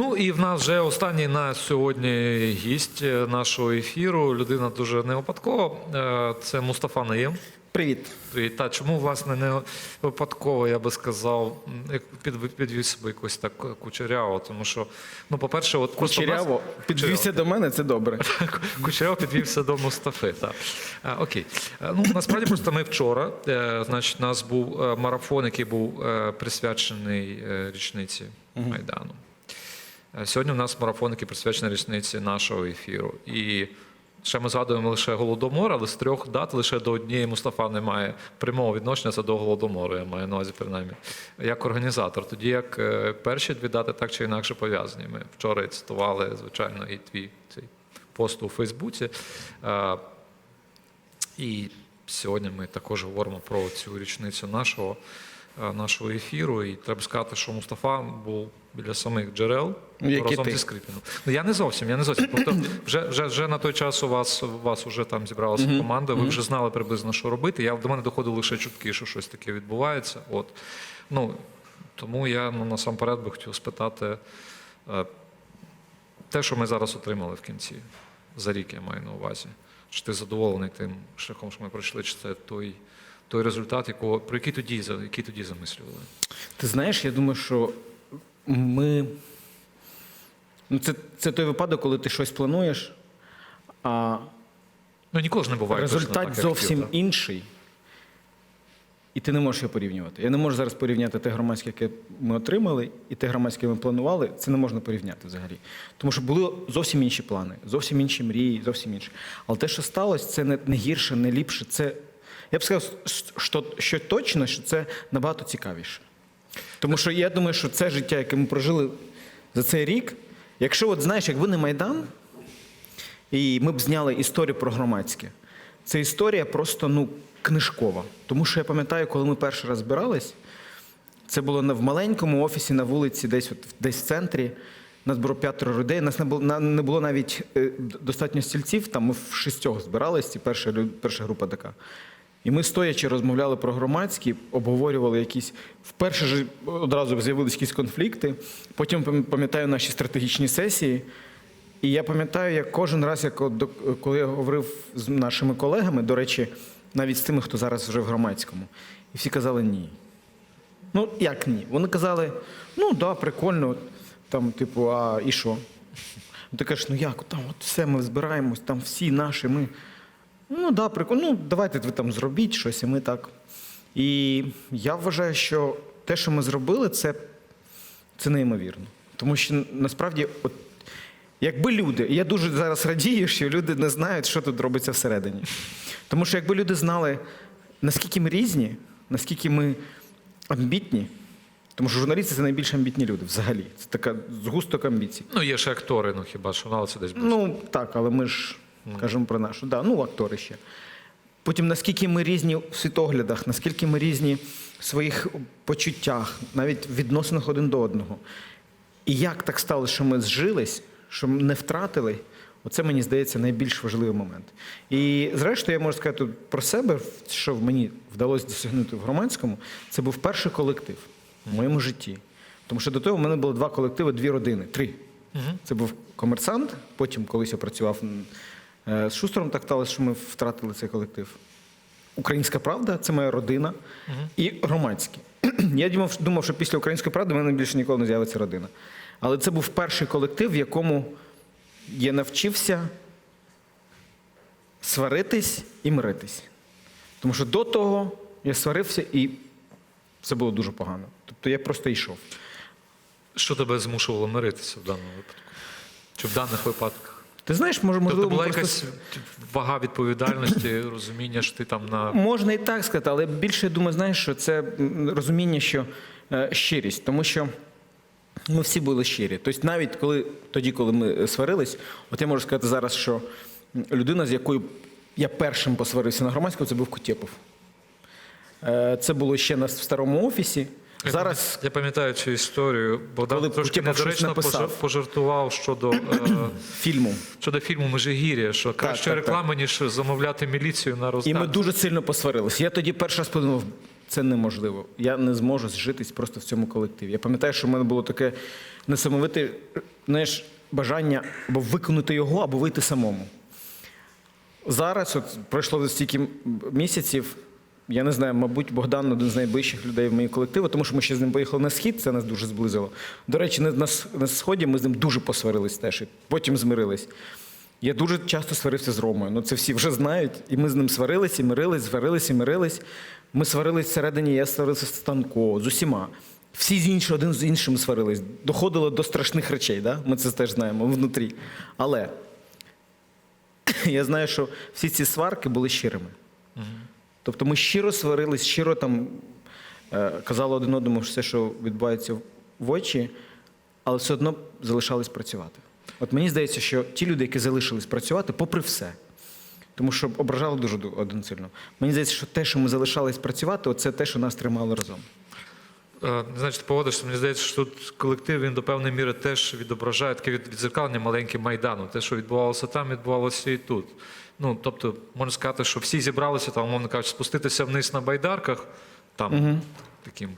Ну і в нас вже останній на сьогодні гість е, нашого ефіру. Людина дуже не випадкова. Е, Це Мустафа Наєм. Привіт. Привіт. Та чому власне не випадково, я би сказав, як під, підвів себе якось так кучеряво, тому що, ну, по-перше, от просто Кучеряво. Підвівся до мене, це добре. Кучеряво підвівся до Мустафи. Так. А, окей. Е, Ну, насправді просто ми вчора, значить, у нас був марафон, який був присвячений річниці Майдану. Е, Сьогодні у нас марафон, який присвячений річниці нашого ефіру. І ще ми згадуємо лише Голодомор, але з трьох дат лише до однієї Мустафа не має прямого відношення це до Голодомору, я маю на увазі принаймні, як організатор. Тоді як е, перші дві дати так чи інакше пов'язані. Ми вчора цитували, звичайно, і твій цей пост у Фейсбуці. Е, І сьогодні ми також говоримо про цю річницю нашого, нашого ефіру. І треба сказати, що Мустафа був біля самих джерел Ну, як і разом ти. зі Скрипіном. Ну я не зовсім, я не зовсім. Тобто, вже, вже, вже на той час у вас, у вас вже там зібралася команда, ви вже знали приблизно, що робити. Я до мене доходили лише чутки, що щось таке відбувається. От. Ну, тому я ну, насамперед би хотів спитати е, те, що ми зараз отримали в кінці, за рік я маю на увазі. Чи ти задоволений тим шляхом, що ми пройшли, чи це той, той результат, якого, про який тоді, який тоді замислювали? Ти знаєш, я думаю, що ми. Ну, це, це той випадок, коли ти щось плануєш, а Ну ніколи ж не буває. точно результат так, зовсім хотів, інший. І ти не можеш його порівнювати. Я не можу зараз порівняти те громадське, яке ми отримали, і те громадське, яке ми планували. Це не можна порівняти взагалі. Тому що були зовсім інші плани, зовсім інші мрії, зовсім інші. Але те, що сталося, це не гірше, не ліпше. Це я б сказав, що, що точно, що це набагато цікавіше. Тому що я думаю, що це життя, яке ми прожили за цей рік, якщо от знаєш, якби не Майдан, і ми б зняли історію про громадське. Це історія просто ну, книжкова. Тому що я пам'ятаю, коли ми перший раз збирались, це було в маленькому офісі на вулиці, десь, от, десь в центрі. Нас було п'ятеро людей. Нас не було, не було навіть е, достатньо стільців. Там ми в шістьох збирались, ці перша, перша група така. І ми стоячи розмовляли про громадські, обговорювали якісь. Вперше ж одразу з'явились якісь конфлікти. Потім пам'ятаю наші стратегічні сесії. І я пам'ятаю, як кожен раз, як коли я говорив з нашими колегами, до речі, навіть з тими, хто зараз вже в громадському, і всі казали ні. Ну, як ні? Вони казали, ну да, прикольно, там, типу, а і що? Ну, ти кажеш, ну як, там от все ми збираємось, там всі наші, ми. Ну, да, прикольно, ну давайте ви там зробіть щось, і ми так. І я вважаю, що те, що ми зробили, це, це неймовірно. Тому що насправді, от, якби люди, і я дуже зараз радію, що люди не знають, що тут робиться всередині. Тому що якби люди знали, наскільки ми різні, наскільки ми амбітні, тому що журналісти це найбільш амбітні люди взагалі. Це така згусток амбіцій. Ну, є ще актори, ну хіба що, ну, але це десь буде. Ну так, але ми ж кажемо про нашу. Да, ну, актори ще. Потім наскільки ми різні в світоглядах, наскільки ми різні в своїх почуттях, навіть в відносинах один до одного. І як так сталося, що ми зжились, що ми не втратили, оце мені здається найбільш важливий момент. І зрештою, я можу сказати про себе, що мені вдалося досягнути в громадському, це був перший колектив в моєму житті. Тому що до того в мене було два колективи, дві родини, три. Це був комерсант, потім колись я працював з Шустером, так сталося, що ми втратили цей колектив. Українська правда це моя родина і громадські. Я думав, думав, що після української правди в мене більше ніколи не з'явиться родина. Але це був перший колектив, в якому я навчився сваритись і миритись. Тому що до того я сварився і це було дуже погано. Тобто я просто йшов. Що тебе змушувало миритися в даному випадку? Чи в даних випадках? Ти знаєш, може, Тобто можливо, була просто... якась вага відповідальності, розуміння, що ти там на. Можна і так сказати, але більше я думаю, знаєш, що це розуміння, що е, щирість, тому що ми всі були щирі. Тобто, навіть коли тоді, коли ми е, сварились, от я можу сказати зараз, що людина, з якою я першим посварився на громадському, це був Кутєпов. Е, Це було ще на в старому офісі. Зараз Я пам'ятаю цю історію. Богдан Коли трошки щось недоречно написав. пожартував щодо, е, фільму. щодо фільму Межигір'я, що краще так, реклама, ніж замовляти міліцію на І роздачу. ми дуже сильно посварилися. Я тоді перший раз подумав, це неможливо. Я не зможу зжитись просто в цьому колективі. Я пам'ятаю, що в мене було таке несамовите знаєш, бажання або виконати його, або вийти самому. Зараз, от пройшло стільки місяців, я не знаю, мабуть, Богдан один з найближчих людей в моїй колективу, тому що ми ще з ним поїхали на схід, це нас дуже зблизило. До речі, на, на, на сході ми з ним дуже посварились теж, і потім змирились. Я дуже часто сварився з Ромою. Ну це всі вже знають. І ми з ним сварились, і мирились, сварились і мирились. Ми сварились всередині, я сварився з Станко, з усіма. Всі з іншим один з іншим сварились. Доходило до страшних речей, да? ми це теж знаємо внутрі. Але я знаю, що всі ці сварки були щирими. Тобто ми щиро сварились, щиро там е, казали один одному все, що відбувається в очі, але все одно залишались працювати. От мені здається, що ті люди, які залишились працювати, попри все, тому що ображали дуже один сильно. Мені здається, що те, що ми залишались працювати, це те, що нас тримало разом. Е, Не знаю, чи ти погодишся, мені здається, що тут колектив він до певної міри теж відображає таке від- відзеркалення маленьке майдану. Те, що відбувалося там, відбувалося і тут. Ну, тобто, можна сказати, що всі зібралися там, умовно кажучи, спуститися вниз на байдарках, там таким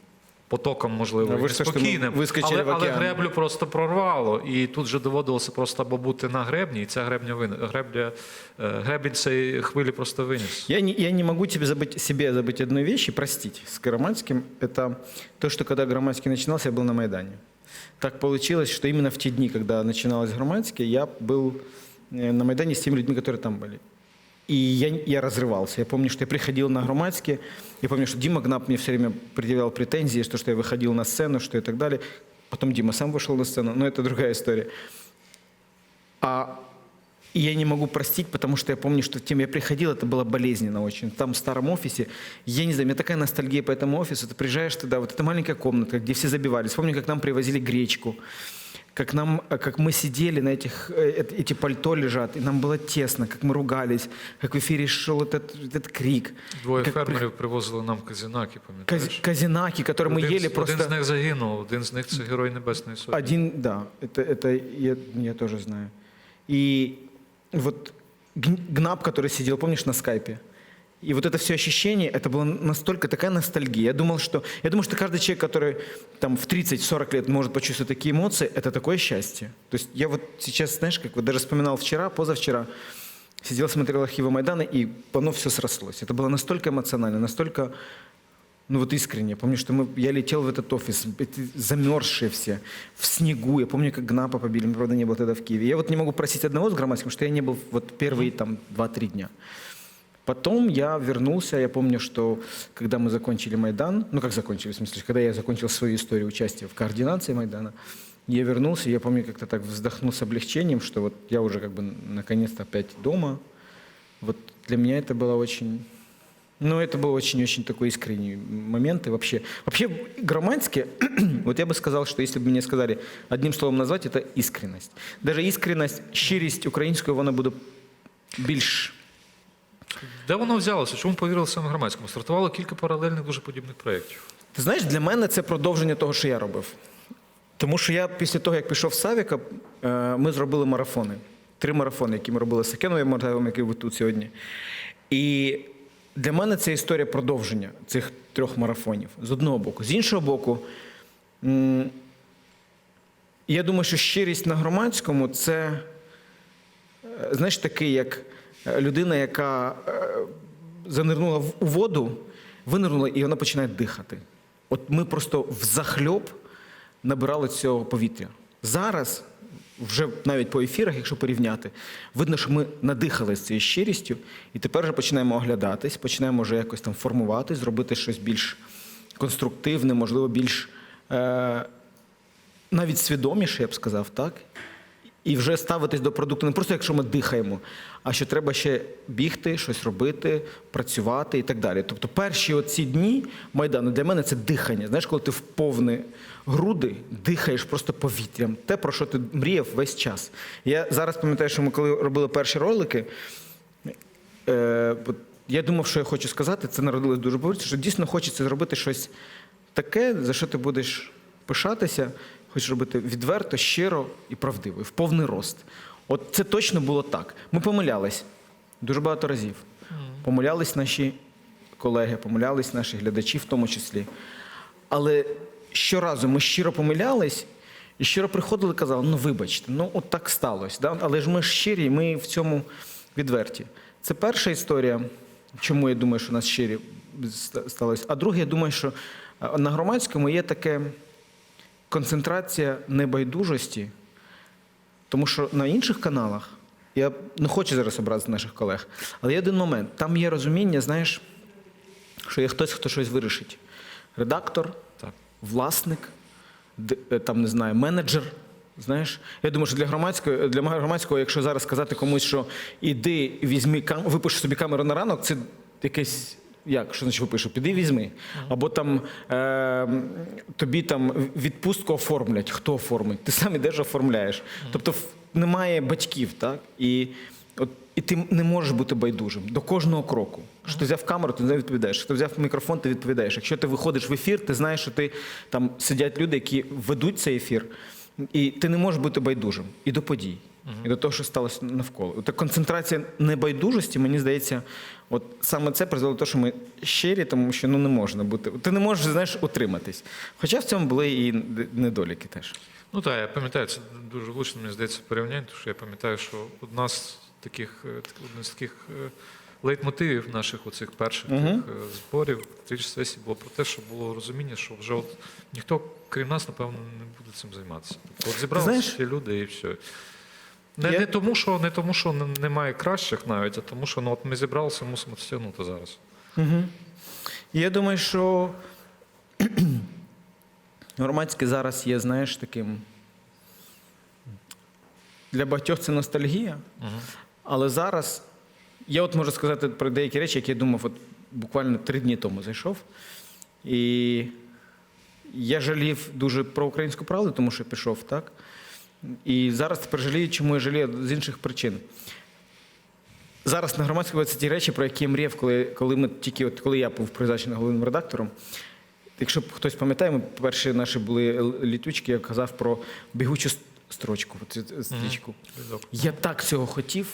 потоком, можливо, А і ви ж все ж таки неспокійним. вискочили Але, в але океан. греблю просто прорвало, і тут вже доводилося просто або бути на гребні, і ця гребня вин... гребля, е, гребінь цієї хвилі просто виніс. Я не, я не могу тебе забыть, себе забыть одной вещи, простить, с Громадским. Это то, что когда Громадский начинался, я был на Майдане. Так получилось, что именно в те дни, когда начиналось Громадский, я был э, на Майдане с теми людьми, которые там были. И я, я разрывался. Я помню, что я приходил на Громадский, я помню, что Дима Гнап мне все время предъявлял претензии, что, что я выходил на сцену, что и так далее. Потом Дима сам вышел на сцену, но это другая история. А и я не могу простить, потому что я помню, что тем я приходил, это было болезненно очень. Там в старом офисе, я не знаю, у меня такая ностальгия по этому офису. Ты приезжаешь туда, вот эта маленькая комната, где все забивались. Помню, как нам привозили гречку, как, нам, э, как мы сидели на этих, э, эт- эти пальто лежат, и нам было тесно, как мы ругались, как в эфире шел этот, этот крик. Двоє как при- фермерів привозили нам казінаки, Каз- пам'ятаєш? казинаки, которые мы один, ели з- просто... один з них загинув, один з них це герой Небесної Сотні. Один, да, это, это я, я тоже знаю. И вот Гн- Гнап, который сидел, помнишь, на скайпе? И вот это все ощущение, это было настолько такая ностальгия. Я думал, что, я думаю, что каждый человек, который там в 30-40 лет может почувствовать такие эмоции, это такое счастье. То есть я вот сейчас, знаешь, как вот даже вспоминал вчера, позавчера, сидел, смотрел архивы Майдана, и оно все срослось. Это было настолько эмоционально, настолько ну вот искренне. Помню, что мы, я летел в этот офис, эти замерзшие все, в снегу. Я помню, как Гнапа побили, мне, правда, не был тогда в Киеве. Я вот не могу просить одного с Громадским, что я не был вот первые там 2-3 дня. Потом я вернулся, я помню, что когда мы закончили Майдан, ну как закончили, в смысле, когда я закончил свою историю участия в координации Майдана, я вернулся, я помню, как-то так вздохнул с облегчением, что вот я уже как бы наконец-то опять дома. Вот для меня это было очень ну, это был очень-очень такой искренний момент. И вообще, вообще громадские, вот я бы сказал, что если бы мне сказали одним словом назвать, это искренность. Даже искренность, щирість українською, вона буде більш Де воно взялося? Чому повірили саме громадському? Стартувало кілька паралельних дуже подібних проєктів. Ти знаєш, для мене це продовження того, що я робив. Тому що я після того, як пішов з Савіка, е, ми зробили марафони. Три марафони, які ми робили з Сакеновим Мордавим, який ви тут сьогодні. І для мене це історія продовження цих трьох марафонів. З одного боку. З іншого боку, я думаю, що щирість на громадському це, е, знаєш, такий, як людина, яка е, занирнула в- у воду, винирнула і вона починає дихати. От ми просто взахльоб набирали цього повітря. Зараз, вже навіть по ефірах, якщо порівняти, видно, що ми надихалися цією щирістю, і тепер вже починаємо оглядатись, починаємо вже якось там формувати, зробити щось більш конструктивне, можливо, більш е, навіть свідоміше, я б сказав, так? І вже ставитись до продукту не просто якщо ми дихаємо, а що треба ще бігти, щось робити, працювати і так далі. Тобто перші оці дні Майдану для мене це дихання. Знаєш, коли ти в повні груди дихаєш просто повітрям, те, про що ти мріяв весь час. Я зараз пам'ятаю, що ми коли робили перші ролики, Е, я думав, що я хочу сказати, це народилось дуже повірте, що дійсно хочеться зробити щось таке, за що ти будеш пишатися, хочеш робити відверто, щиро і правдиво, і в повний рост. От це точно було так. Ми помилялись дуже багато разів. Помилялись наші колеги, помилялись наші глядачі в тому числі. Але щоразу ми щиро помилялись і щиро приходили і казали, ну вибачте, ну от так сталося. Да? Але ж ми щирі, ми в цьому відверті. Це перша історія, чому я думаю, що у нас щирі сталося. А друге, я думаю, що е, на громадському є таке концентрація небайдужості, тому що на інших каналах, я не хочу зараз образити наших колег, але є один момент. Там є розуміння, знаєш, що є хтось, хто щось вирішить. Редактор, Так. власник, е, там не знаю, менеджер. Знаєш, я думаю, що для громадського, для громадського, якщо зараз сказати комусь, що іди, візьми кам, випиши собі камеру на ранок, це якесь. Як, що значить випишу? Піди візьми. Або там е, тобі там відпустку оформлять. Хто оформить? Ти сам ідеш оформляєш. Тобто немає батьків, так? І, от, і ти не можеш бути байдужим до кожного кроку. Що ти взяв камеру, ти не відповідаєш. Що ти взяв мікрофон, ти відповідаєш. Якщо ти виходиш в ефір, ти знаєш, що ти там сидять люди, які ведуть цей ефір, і ти не можеш бути байдужим і до подій, і до того, що сталося навколо. Та концентрація небайдужості, мені здається, от саме це призвело до того, що ми щирі, тому що ну не можна бути. Ти не можеш знаєш утриматись. Хоча в цьому були і недоліки теж. Ну так, я пам'ятаю, це дуже влучно, мені здається, порівняння, тому що я пам'ятаю, що одна з таких, е, один з таких е, лейтмотивів наших оцих перших Мгм. тих, е, зборів, тричі сесій було про те, що було розуміння, що вже от ніхто, крім нас, напевно, не буде цим займатися. Тобто от зібралися знаєш, всі люди і все. Не, я- не тому, що не тому, що немає кращих навіть, а тому, що ну, от ми зібралися, мусимо це тягнути зараз. Угу. Я думаю, що громадське зараз є, знаєш, таким. Для багатьох це ностальгія, але зараз я от можу сказати про деякі речі, які я думав, от буквально три дні тому зайшов. І я жалів дуже про українську правду, тому що пішов, так? І зараз тепер жалію, чому я жалію з інших причин. Зараз на громадському це ті речі, про які я мріяв, коли, коли ми тільки от коли я був призначений головним редактором. Якщо хтось пам'ятає, ми перші наші були л- літучки, я казав про бігучу строчку, стрічку. Відок. Я так цього хотів.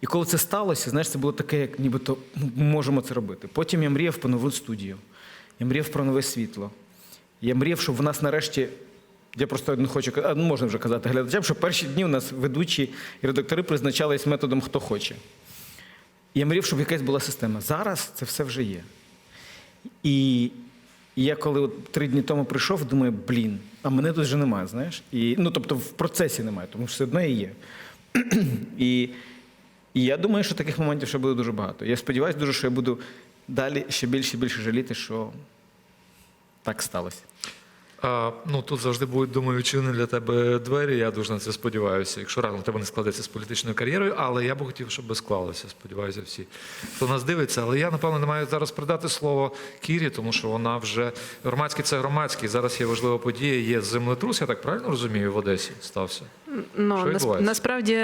І коли це сталося, знаєш, це було таке, як нібито «Ну, ми можемо це робити. Потім я мріяв про нову студію. Я мріяв про нове світло. Я мріяв, щоб в нас нарешті. Я просто не хочу казати, ну можна вже казати глядачам, що перші дні у нас ведучі і редактори призначались методом хто хоче. Я мріяв, щоб якась була система. Зараз це все вже є. І я коли от три дні тому прийшов, думаю, блін, а мене тут вже немає, знаєш? І, ну, тобто в процесі немає, тому що все одно і є. і, і я думаю, що таких моментів ще буде дуже багато. Я сподіваюся дуже, що я буду далі ще більше і більше жаліти, що так сталося. А, ну, тут завжди будуть, думаю, відчинені для тебе двері. Я дуже на це сподіваюся. Якщо разом тебе не складеться з політичною кар'єрою, але я би хотів, щоб склалося. Сподіваюся, всі, хто нас дивиться. Але я, напевно, не маю зараз передати слово Кірі, тому що вона вже громадський це громадський. Зараз є важлива подія. Є землетрус, я так правильно розумію, в Одесі стався. Ну, Що насправді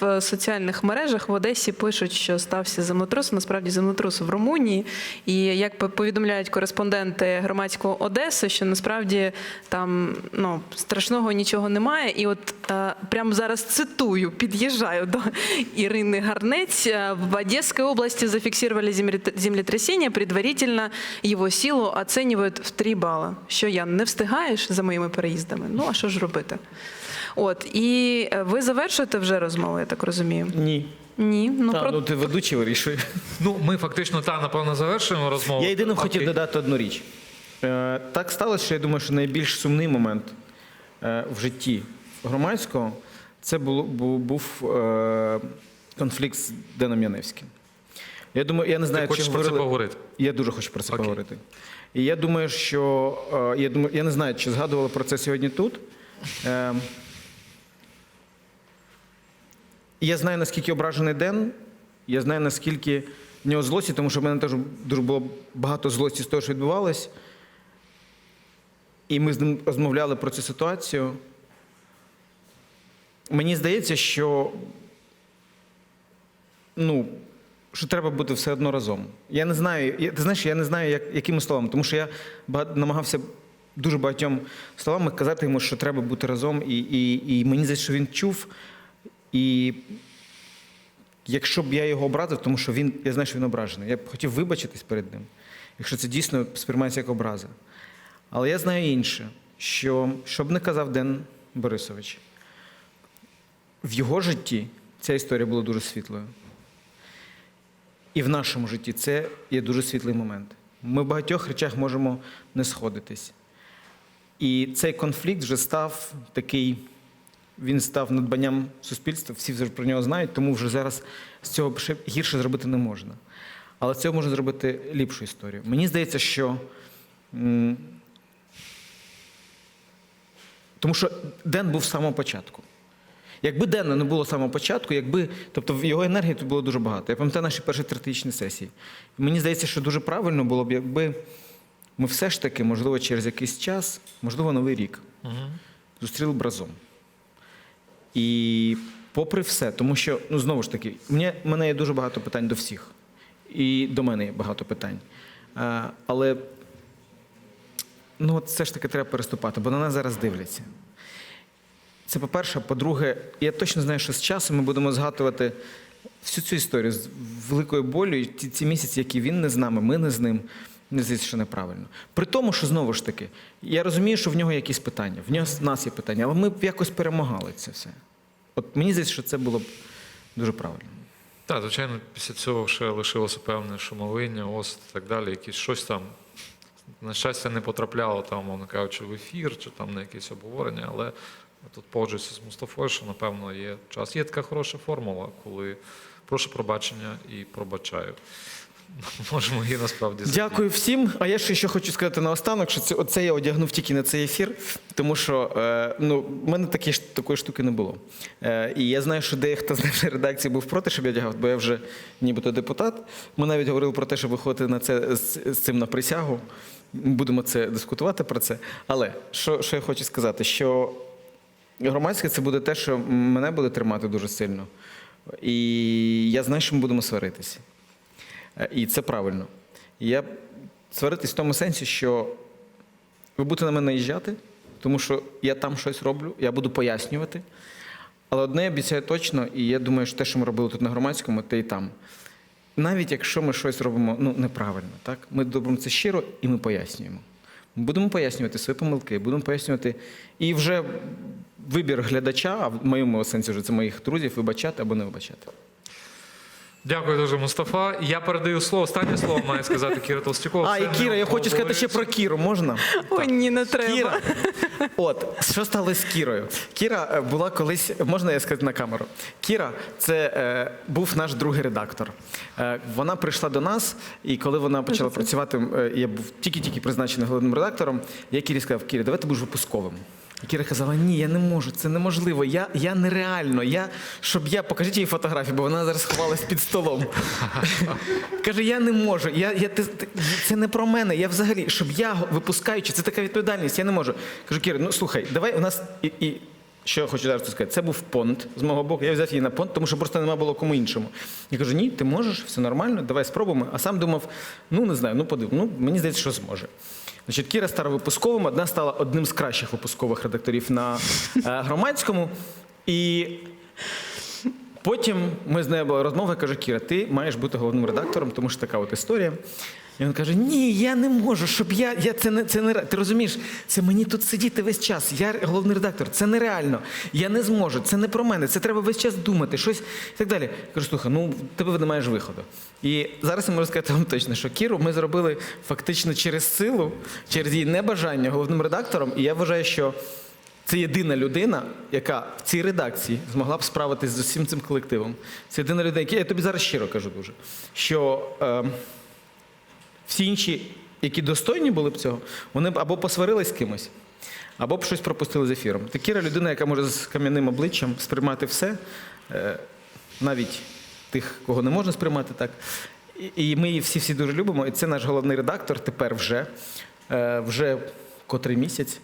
в соціальних мережах в Одесі пишуть, що стався землетрус. Насправді землетрус в Румунії. І як по- повідомляють кореспонденти громадського Одеси, що насправді там ну, страшного нічого немає. І от е, прямо зараз цитую, під'їжджаю до Ірини Гарнець. Е, В Одесской области зафиксировали землет- землетрясение, предварительно его силу оценивают в 3 бала. Що Ян, не встигаєш за моїми переїздами? Ну а що ж робити? От і е, ви завершуєте вже розмову, я так розумію. Ні. Ні, ну Та, про ну ти ведучий вирішує. Ну, ми фактично та напевно завершуємо розмову. Я єдине хотів додати одну річ. Е, Так сталося, що я думаю, що найбільш сумний момент е, в житті громадського це був, е, конфлікт з Деном Яневським. Я думаю, я не знаю, Ти хочеш чи про це поговорити? Я дуже хочу про це Окей. поговорити. І я думаю, що я думаю, я не знаю, чи згадували про це сьогодні тут. Е, Я знаю, наскільки ображений Ден, я знаю, наскільки в нього злості, тому що в мене теж дуже було багато злості з того, що відбувалось. І ми з ним розмовляли про цю ситуацію. Мені здається, що ну, що треба бути все одно разом. Я не знаю, я, ти знаєш, я не знаю, як, якими словами, тому що я багато, намагався дуже багатьом словами казати йому, що треба бути разом, і, і, і мені здається, що він чув. І якщо б я його образив, тому що він, я знаю, що він ображений, я б хотів вибачитись перед ним, якщо це дійсно сприймається як образа. Але я знаю інше, що, що б не казав Ден Борисович, в його житті ця історія була дуже світлою. І в нашому житті це є дуже світлий момент. Ми в багатьох речах можемо не сходитись. І цей конфлікт вже став такий, він став надбанням суспільства, всі вже про нього знають, тому вже зараз з цього гірше зробити не можна. Але з цього можна зробити ліпшу історію. Мені здається, що. Тому що Ден був з самого початку. Якби Дена не було з самого початку, якби, тобто його енергії тут було дуже багато. Я пам'ятаю наші перші стратегічні сесії. Мені здається, що дуже правильно було б, якби ми все ж таки, можливо, через якийсь час, можливо, новий рік, зустріли б разом. І попри все, тому що, ну знову ж таки, в мене, в мене є дуже багато питань до всіх. І до мене є багато питань. А, але ну, от все ж таки треба переступати, бо на нас зараз дивляться. Це по-перше. По-друге, я точно знаю, що з часом ми будемо згадувати всю цю історію з великою болю, і ті, ці місяці, які він не з нами, ми не з ним. Мені здається, що неправильно. При тому, що знову ж таки, я розумію, що в нього якісь питання, в нього в нас є питання, але ми б якось перемагали це все. От мені здається, що це було б дуже правильно. Так, звичайно, після цього ще лишилося певне шумовиння, ост і так далі. Якісь щось там, на щастя, не потрапляло там, мовно кажучи, в ефір чи там на якесь обговорення, але тут погоджуюся з Мустафою, що напевно є час. Є така хороша формула, коли прошу пробачення і пробачаю. Можемо її насправді Дякую всім. А я ще що хочу сказати наостанок, що це, оце я одягнув тільки на цей ефір, тому що е, ну, в мене такі, такої штуки не було. Е, і я знаю, що дехто з нашої редакції був проти, щоб я одягав, бо я вже нібито депутат. Ми навіть говорили про те, щоб виходити на це з, з цим на присягу. Будемо це дискутувати про це. Але що, що я хочу сказати, що громадське це буде те, що мене буде тримати дуже сильно. І я знаю, що ми будемо сваритися. Е, І це правильно. Я сваритись в тому сенсі, що ви будете на мене наїжджати, тому що я там щось роблю, я буду пояснювати. Але одне я обіцяю точно, і я думаю, що те, що ми робили тут на громадському, те і там. Навіть якщо ми щось робимо ну, неправильно, так? ми робимо це щиро і ми пояснюємо. Ми будемо пояснювати свої помилки, будемо пояснювати. І вже вибір глядача, а в моєму сенсі вже це моїх друзів, вибачати або не вибачати. Дякую дуже, Мустафа. Я передаю слово. Останнє слово має сказати Кіра Толстякова. А, і Кіра, я хочу сказати ще про Кіру, можна? Ой, ні, не треба. Кіра. От, що сталося з Кірою? Кіра е, була колись, можна я сказати на камеру? Кіра це е, був наш другий редактор. Е, вона прийшла до нас, і коли вона почала працювати, е, я був тільки-тільки призначений головним редактором, я Кірі сказав, Кірі, давай ти будеш випусковим. І Кіра казала, ні, я не можу, це неможливо, я, я нереально, я, щоб я, покажіть їй фотографію, бо вона зараз ховалась під столом. Каже, я не можу, я, я, ти- ти- це не про мене, я взагалі, щоб я випускаючи, це така відповідальність, я не можу. Кажу, Кіра, ну слухай, давай у нас і, і що я хочу зараз сказати, це був понт з мого боку, я взяв її на понт, тому що просто нема було кому іншому. Я кажу, ні, ти можеш, все нормально, давай спробуємо. А сам думав, ну не знаю, ну подив, ну мені здається, що зможе. Значить, Кіра стала випусковим, одна стала одним з кращих випускових редакторів на е, громадському. І Потім ми з нею була розмова, я Кіра, ти маєш бути головним редактором, тому що така от історія. І він каже: Ні, я не можу, щоб я. я це не це не ти розумієш, це мені тут сидіти весь час. Я головний редактор, це нереально. Я не зможу, це не про мене. Це треба весь час думати, щось і так далі. Я кажу, слухай, ну тебе не маєш виходу. І зараз я можу сказати вам точно, що Кіру ми зробили фактично через силу, через її небажання головним редактором. І я вважаю, що це єдина людина, яка в цій редакції змогла б справитись з усім цим колективом. Це єдина людина, яка я тобі зараз щиро кажу дуже, що е, всі інші, які достойні були б цього, вони б або посварились з кимось, або б щось пропустили з ефіром. Та Кіра людина, яка може з кам'яним обличчям сприймати все, е, навіть тих, кого не можна сприймати так. І- ми її всі всі дуже любимо. І це наш головний редактор тепер вже, е, вже котрий місяць.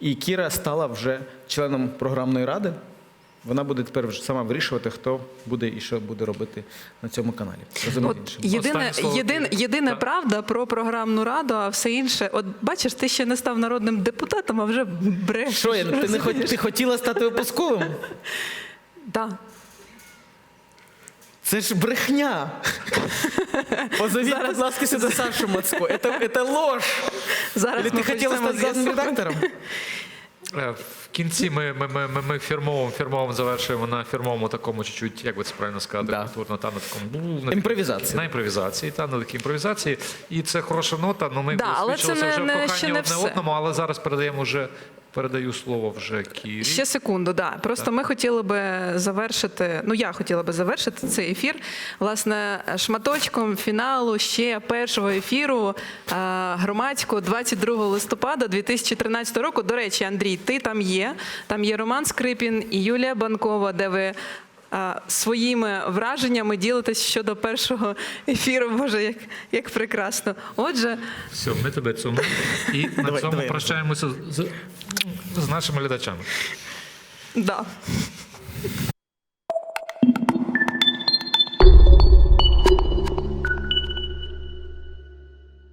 І Кіра стала вже членом програмної ради. Вона буде тепер вже сама вирішувати, хто буде і що буде робити на цьому каналі. Разом От іншим. єдине, слово єдин, Кірі. єдина правда про програмну раду, а все інше. От бачиш, ти ще не став народним депутатом, а вже брешеш. Що я ти не ти хотіла стати випусковим? Так. Це ж брехня. Позовіть, будь ласка, сюди Сашу Мацко. Це, це ложь. Зараз Или ти хотіла стати главним редактором? Е, В кінці ми, ми, ми, ми, ми фірмовим, фірмовим завершуємо на фірмовому такому чуть-чуть, як би це правильно сказати, Да. культурно, та на такому ну, на, Імпровізації. На імпровізації, та на такій імпровізації. І це хороша нота. Ну ми Да, але це свідчилися не- вже в коханні не одне все. одному, але зараз передаємо вже передаю слово вже Кірі. Ще секунду, да. Просто ми хотіли би завершити. Ну я хотіла би завершити цей ефір власне шматочком фіналу ще першого ефіру е, громадського 22 листопада 2013 року. До речі, Андрій, ти там є. Там є Роман Скрипін і Юлія Банкова, де ви. Своїми враженнями ділитесь щодо першого ефіру. Боже, як, як прекрасно. Отже, Все, ми тебе цьому. І на Давай, цьому давай. прощаємося з, з нашими глядачами. да.